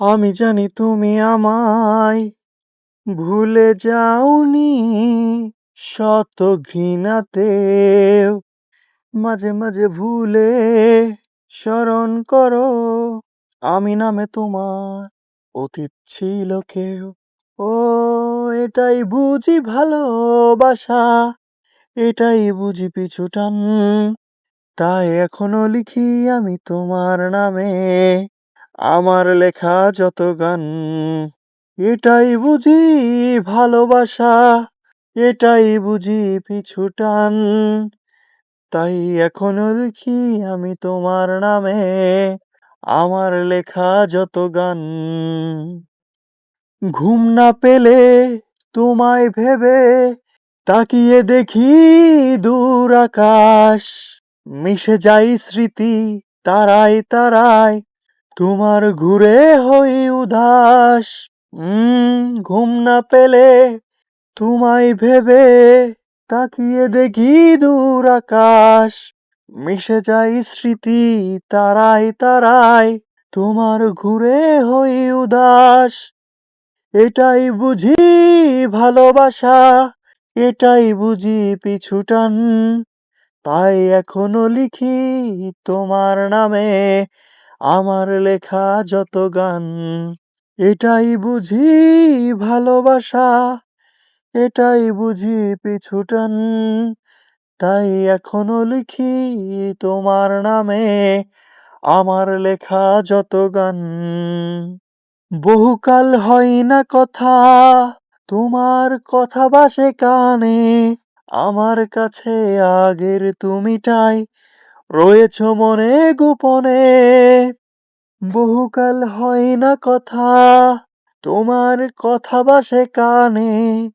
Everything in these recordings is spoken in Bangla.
আমি জানি তুমি আমায় ভুলে যাওনি শত ঘৃণাতেও। মাঝে মাঝে ভুলে স্মরণ করো, আমি নামে তোমার অতীত ছিল কেউ। ও, এটাই বুঝি ভালোবাসা, এটাই বুঝি পিছু টান। তাই এখনও লিখি আমি তোমার নামে। আমার লেখা যত গান, এটাই বুঝি ভালোবাসা, এটাই বুঝি পিছু টান। তাই এখনও লিখি আমি তোমার নামে, আমার লেখা যত গান। ঘুম না পেলে তোমায় ভেবে তাকিয়ে দেখি দূর আকাশ, মিশে যাই স্মৃতি তারায় তারায় তোমার ঘুরে হই উদাস উম, ঘুম না পেলে তোমায় ভেবে তাকিয়ে দেখি দূর আকাশ। মিশে যাই স্মৃতি তারাই তারাই তোমার ঘুরে হই উদাস। এটাই বুঝি ভালোবাসা এটাই বুঝি পিছুটান তাই এখনও লিখি তোমার নামে আমার লেখা যত গান, এটাই বুঝি ভালোবাসা, এটাই বুঝি পিছুটান তাই এখনও লিখি তোমার নামে আমার লেখা যত গান। বহুকাল হয় না কথা, তোমার কথা বাসে কানে, আমার কাছে আগের তুমিটাই রয়েছ মনে গোপনে। বহুকাল হয় না কথা, তোমার কথা বাসে কানে।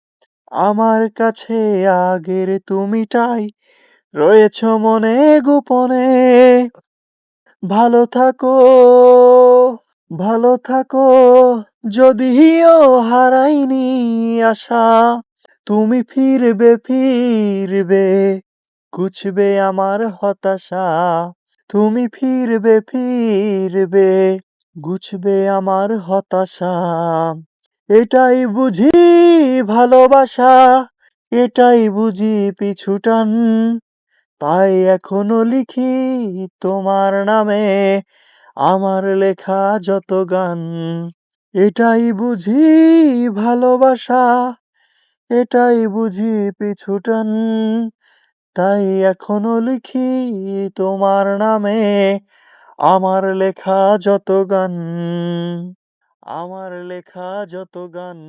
আমার কাছে আগের তুমিটাই রয়েছ মনে গোপনে। ভালো থাকো ভালো থাকো, যদিও হারাইনি আশা, তুমি ফিরবে ফিরবে। গুছবে আমার হতাশা, তুমি ফিরবে ফিরবে, গুছবে আমার হতাশা। এটাই বুঝি ভালোবাসা, এটাই বুঝি পিছুটান তাই এখনও লিখি তোমার নামে আমার লেখা যত গান। এটাই বুঝি ভালোবাসা, এটাই বুঝি পিছু টান। তাই এখনও লিখি তোমার নামে। আমার লেখা যত গান আমার লেখা যত গান।